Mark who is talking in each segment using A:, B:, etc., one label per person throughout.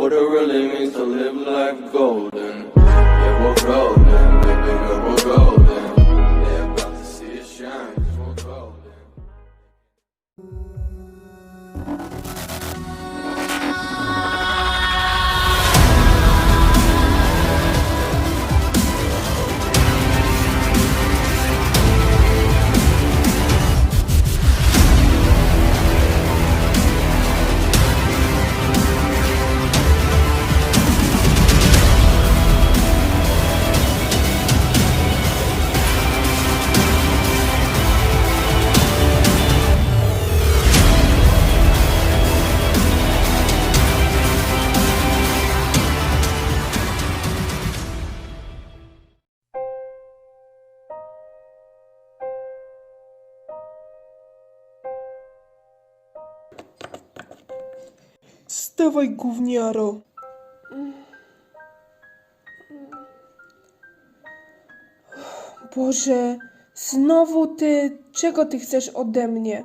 A: what it really means to live life golden. Yeah, we're golden, baby girl, we're golden.
B: Stawaj, gówniaro.
C: Boże, znowu ty, czego ty chcesz ode mnie?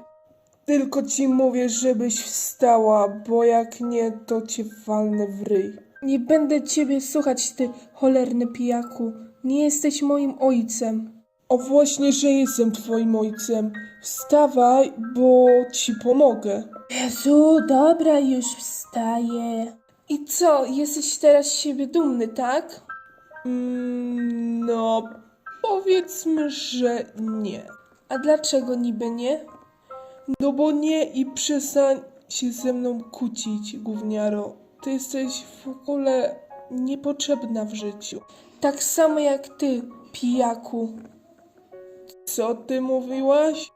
B: Tylko ci mówię, żebyś wstała, bo jak nie, to cię walnę w ryj.
C: Nie będę ciebie słuchać, ty cholerny pijaku. Nie jesteś moim ojcem.
B: O właśnie, że jestem twoim ojcem. Wstawaj, bo ci pomogę.
C: Jezu, dobra, już wstaję. I co, jesteś teraz z siebie dumny, tak?
B: Mm, no, powiedzmy, że nie.
C: A dlaczego niby nie?
B: No bo nie i przestań się ze mną kłócić, gówniaro. Ty jesteś w ogóle niepotrzebna w życiu.
C: Tak samo jak ty, pijaku.
B: Co ty mówiłaś?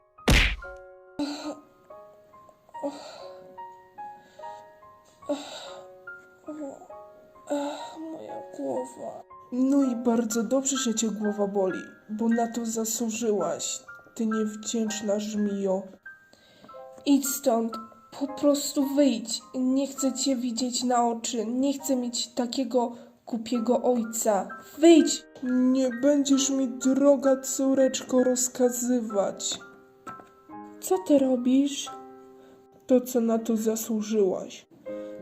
C: Moja głowa.
B: No i bardzo dobrze, że cię głowa boli, bo na to zasłużyłaś. Ty niewdzięczna żmijo.
C: Idź stąd. Po prostu wyjdź. Nie chcę cię widzieć na oczy. Nie chcę mieć takiego głupiego ojca. Wyjdź!
B: Nie będziesz mi, droga córeczko, rozkazywać.
C: Co ty robisz?
B: To, co na to zasłużyłaś.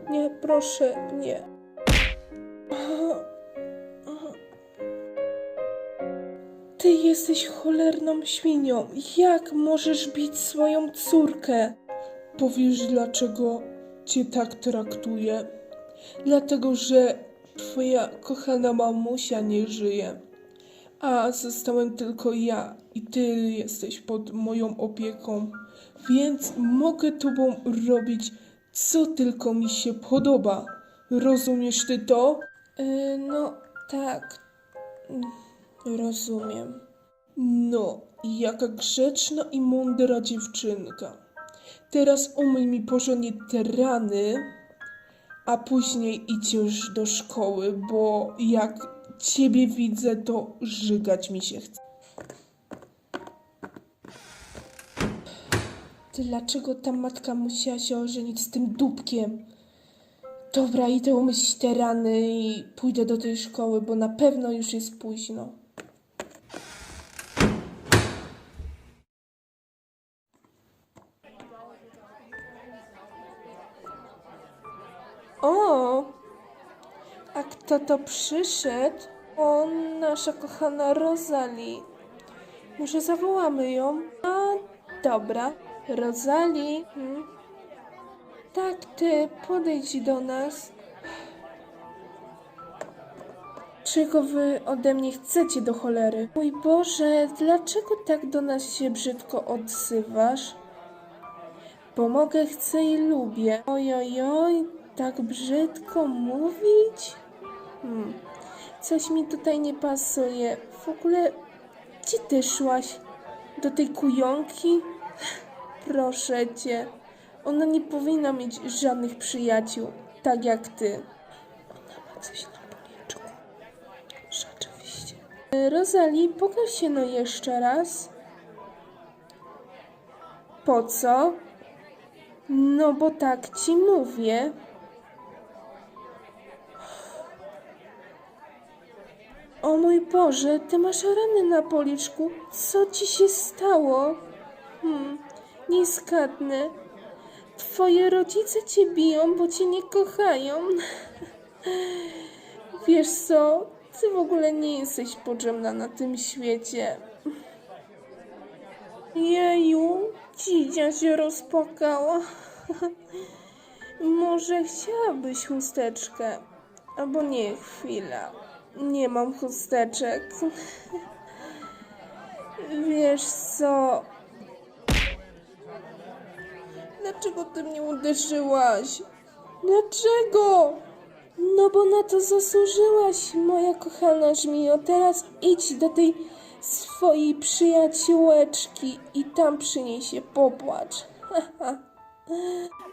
C: Nie, proszę, nie. Ty jesteś cholerną świnią. Jak możesz bić swoją córkę?
B: Powiesz, dlaczego cię tak traktuję? Dlatego, że twoja kochana mamusia nie żyje, a zostałem tylko ja i ty jesteś pod moją opieką, więc mogę tobą robić, co tylko mi się podoba. Rozumiesz ty to?
C: Yy, no, tak. Rozumiem.
B: No, jaka grzeczna i mądra dziewczynka. Teraz umyj mi porządnie te rany, a później idź już do szkoły, bo jak ciebie widzę, to żygać mi się chce.
C: Dlaczego ta matka musiała się ożenić z tym dupkiem? Dobra, idę umyć te rany i pójdę do tej szkoły, bo na pewno już jest późno. A kto to przyszedł? O, nasza kochana Rosalie. Może zawołamy ją? A, dobra. Rosalie. Hmm? Tak, ty, podejdź do nas. Czego wy ode mnie chcecie do cholery? Mój Boże, dlaczego tak do nas się brzydko odzywasz? Pomogę, chcę i lubię. Ojojoj, tak brzydko mówić? Hmm. Coś mi tutaj nie pasuje. W ogóle, gdzie ty szłaś? Do tej kujonki? Proszę cię. Ona nie powinna mieć żadnych przyjaciół, tak jak ty. Ona ma coś na policzku. Rzeczywiście. Rosalie, pokaż się no jeszcze raz. Po co? No bo tak ci mówię. O mój Boże, ty masz rany na policzku. Co ci się stało? Hmm, nie. Twoje rodzice cię biją, bo cię nie kochają. Wiesz co, ty w ogóle nie jesteś potrzebna na tym świecie. Jeju, dzidzia się rozpłakała. Może chciałabyś chusteczkę? Albo nie, chwila. Nie mam chusteczek. Wiesz co? Dlaczego ty mnie uderzyłaś? Dlaczego? No bo na to zasłużyłaś, moja kochana żmijo. Teraz idź do tej swojej przyjaciółeczki i tam przynieś się popłacz.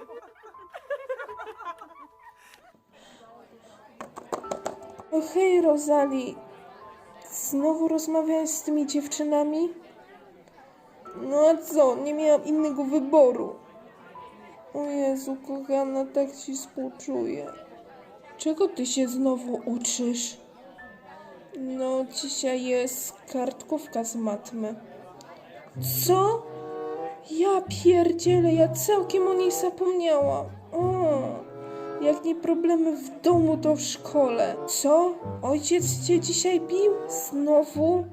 C: O hej, Rozali. Znowu rozmawiałeś z tymi dziewczynami? No a co, nie miałam innego wyboru. O Jezu, kochana, tak ci współczuję. Czego ty się znowu uczysz? No, dzisiaj jest kartkówka z matmy. Co? Ja pierdzielę, ja całkiem o niej zapomniałam. O, jak nie problemy w domu, to w szkole. Co? Ojciec cię dzisiaj bił? Znowu?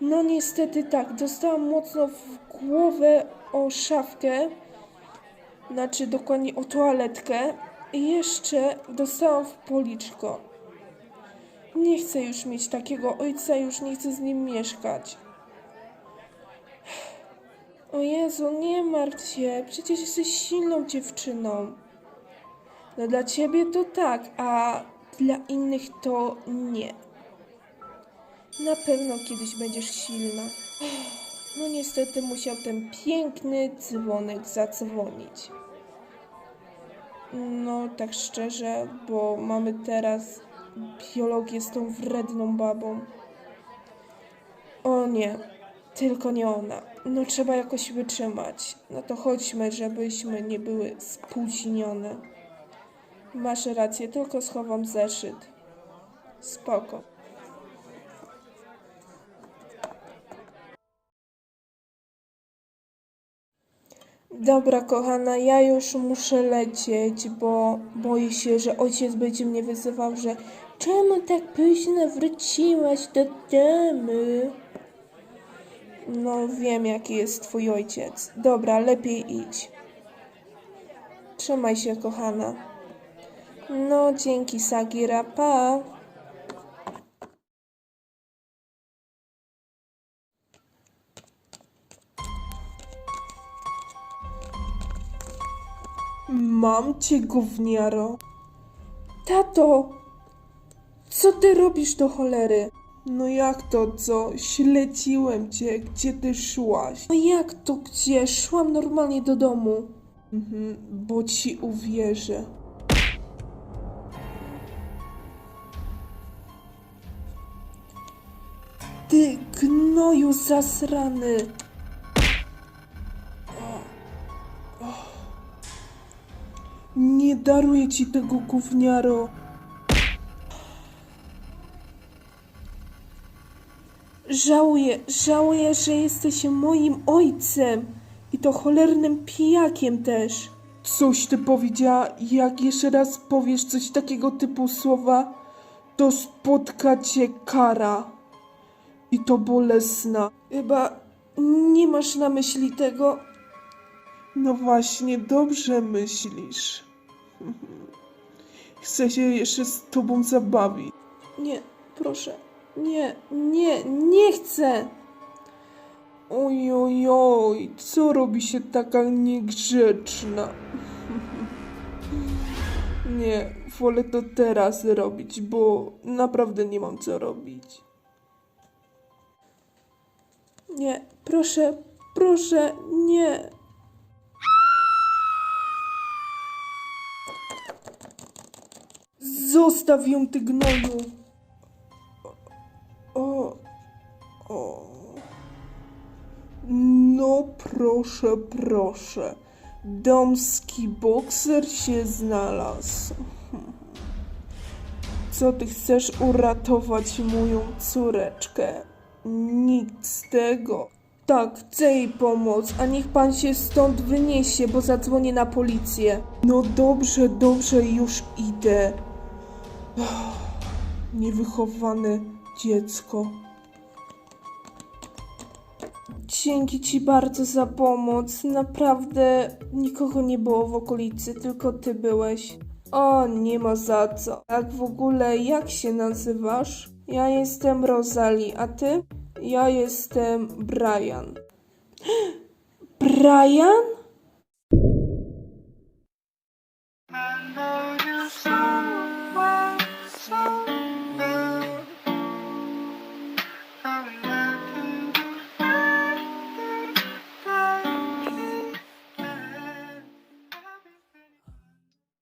C: No niestety tak, dostałam mocno w głowę o szafkę, znaczy dokładnie o toaletkę i jeszcze dostałam w policzko. Nie chcę już mieć takiego ojca, już nie chcę z nim mieszkać. O Jezu, nie martw się, przecież jesteś silną dziewczyną. No dla ciebie to tak, a dla innych to nie. Na pewno kiedyś będziesz silna. No niestety musiał ten piękny dzwonek zadzwonić. No tak szczerze, bo mamy teraz biologię z tą wredną babą. O nie, tylko nie ona. No trzeba jakoś wytrzymać. No to chodźmy, żebyśmy nie były spóźnione. Masz rację, tylko schowam zeszyt. Spoko. Dobra, kochana, ja już muszę lecieć, bo boję się, że ojciec będzie mnie wyzywał, że czemu tak późno wróciłaś do domu? No, wiem, jaki jest twój ojciec. Dobra, lepiej idź. Trzymaj się, kochana. No, dzięki, Sagira. Pa!
B: Mam cię, gówniaro.
C: Tato! Co ty robisz do cholery?
B: No jak to co? Śledziłem cię, gdzie ty szłaś.
C: No jak to gdzie? Szłam normalnie do domu.
B: Mhm, bo ci uwierzę.
C: Ty gnoju zasrany!
B: Nie daruję ci tego gówniaro.
C: Żałuję, żałuję, że jesteś moim ojcem i to cholernym pijakiem też.
B: Coś ty powiedziała, jak jeszcze raz powiesz coś takiego typu słowa, to spotka cię kara. I to bolesna.
C: Chyba nie masz na myśli tego.
B: No właśnie, dobrze myślisz. Chcę się jeszcze z tobą zabawić.
C: Nie, proszę. Nie, nie, nie chcę.
B: Oj, oj, oj, co robi się taka niegrzeczna? Nie, wolę to teraz robić, bo naprawdę nie mam co robić.
C: Nie, proszę, proszę, nie.
B: Zostaw ją, ty gnoju! O, o. No proszę, proszę. Damski bokser się znalazł. Co ty chcesz uratować moją córeczkę? Nic z tego.
C: Tak, chcę jej pomóc, a niech pan się stąd wyniesie, bo zadzwonię na policję.
B: No dobrze, dobrze, już idę. Niewychowane dziecko.
C: Dzięki ci bardzo za pomoc. Naprawdę nikogo nie było w okolicy, tylko ty byłeś. O, nie ma za co. Tak w ogóle, jak się nazywasz? Ja jestem Rosalie, a ty? Ja jestem Brian. Brian?